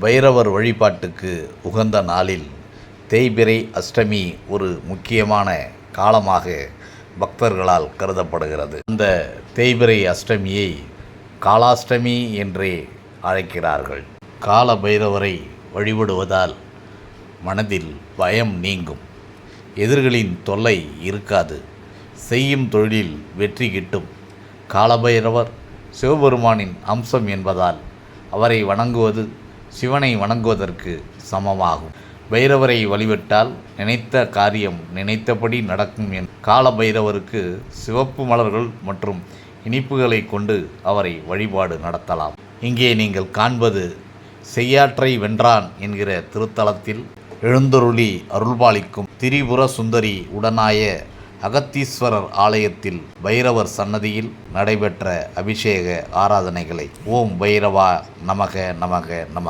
பைரவர் வழிபாட்டுக்கு உகந்த நாளில் தேய்பிரை அஷ்டமி ஒரு முக்கியமான காலமாக பக்தர்களால் கருதப்படுகிறது. அந்த தேய்பிரை அஷ்டமியை காலாஷ்டமி என்றே அழைக்கிறார்கள். கால பைரவரை வழிபடுவதால் மனதில் பயம் நீங்கும். எதிரிகளின் தொல்லை இருக்காது. செய்யும் தொழிலில் வெற்றி கிட்டும். காலபைரவர் சிவபெருமானின் அம்சம் என்பதால் அவரை வணங்குவது சிவனை வணங்குவதற்கு சமமாகும். பைரவரை வழிபட்டால் நினைத்த காரியம் நினைத்தபடி நடக்கும் என் காலபைரவருக்கு சிவப்பு மலர்கள் மற்றும் இனிப்புகளை கொண்டு அவரை வழிபாடு நடத்தலாம். இங்கே நீங்கள் காண்பது செய்யாற்றை வென்றான் என்கிற திருத்தலத்தில் எழுந்தருளி அருள்பாலிக்கும் திரிபுர சுந்தரி உடனாய அகத்தீஸ்வரர் ஆலயத்தில் பைரவர் சன்னதியில் நடைபெற்ற அபிஷேக ஆராதனைகளை. ஓம் பைரவா நமக நமக நம